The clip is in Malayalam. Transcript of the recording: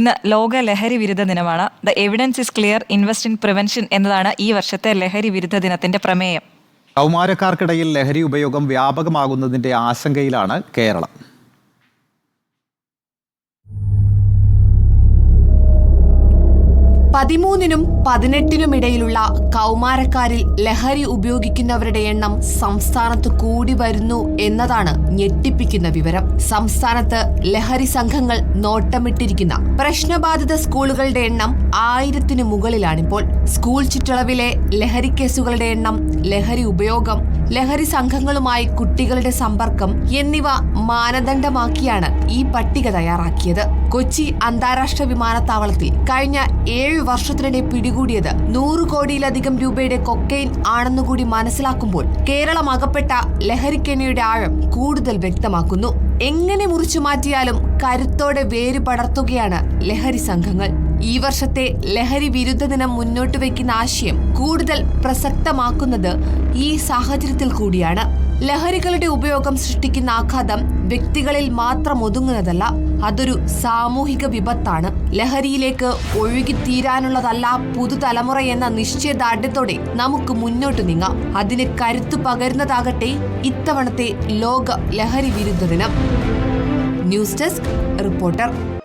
ഇന്ന് ലോക ലഹരി വിരുദ്ധ ദിനമാണ്. The evidence is clear invest in prevention എന്നതാണ് ഈ വർഷത്തെ ലഹരി വിരുദ്ധ ദിനത്തിന്റെ പ്രമേയം. കൗമാരക്കാർക്കിടയിൽ ലഹരി ഉപയോഗം വ്യാപകമാകുന്നതിന്റെ ആശങ്കയിലാണ് കേരളം. പതിമൂന്നിനും പതിനെട്ടിനും ഇടയിലുള്ള കൗമാരക്കാരിൽ ലഹരി ഉപയോഗിക്കുന്നവരുടെ എണ്ണം സംസ്ഥാനത്ത് കൂടി വരുന്നു എന്നതാണ് ഞെട്ടിപ്പിക്കുന്ന വിവരം. സംസ്ഥാനത്ത് ലഹരി സംഘങ്ങൾ നോട്ടമിട്ടിരിക്കുന്ന പ്രശ്നബാധിത സ്കൂളുകളുടെ എണ്ണം ആയിരത്തിന് മുകളിലാണിപ്പോൾ. സ്കൂൾ ചുറ്റളവിലെ ലഹരി കേസുകളുടെ എണ്ണം ലഹരി ഉപയോഗം ലഹരി സംഘങ്ങളുമായി കുട്ടികളുടെ സമ്പർക്കം എന്നിവ മാനദണ്ഡമാക്കിയാണ് ഈ പട്ടിക തയ്യാറാക്കിയത്. കൊച്ചി അന്താരാഷ്ട്ര വിമാനത്താവളത്തിൽ കഴിഞ്ഞ ഏഴ് വർഷത്തിനിടെ പിടികൂടിയത് നൂറ് കോടിയിലധികം രൂപയുടെ കൊക്കൈൻ ആണെന്നുകൂടി മനസ്സിലാക്കുമ്പോൾ കേരളം അകപ്പെട്ട ലഹരിക്കെണിയുടെ ആഴം കൂടുതൽ വ്യക്തമാക്കുന്നു. എങ്ങനെ മുറിച്ചു മാറ്റിയാലും കരുത്തോടെ വേര് പടർത്തുകയാണ് ലഹരി സംഘങ്ങൾ. ഈ വർഷത്തെ ലഹരി വിരുദ്ധ ദിനം മുന്നോട്ട് വയ്ക്കുന്ന ആശയം കൂടുതൽ പ്രസക്തമാക്കുന്നത് ഈ സാഹചര്യത്തിൽ കൂടിയാണ്. ലഹരികളുടെ ഉപയോഗം സൃഷ്ടിക്കുന്ന ആഘാതം വ്യക്തികളിൽ മാത്രം ഒതുങ്ങുന്നതല്ല അതൊരു സാമൂഹിക വിപത്താണ്. ലഹരിയിലേക്ക് ഒഴുകി തീരാനുള്ളതല്ല പുതുതലമുറ എന്ന നിശ്ചയദാർഢ്യത്തോടെ നമുക്ക് മുന്നോട്ട് നീങ്ങാം. അതിന് കരുത്തു പകരുന്നതാകട്ടെ ഇത്തവണത്തെ ലോക ലഹരി വിരുദ്ധ ദിനം. News desk reporter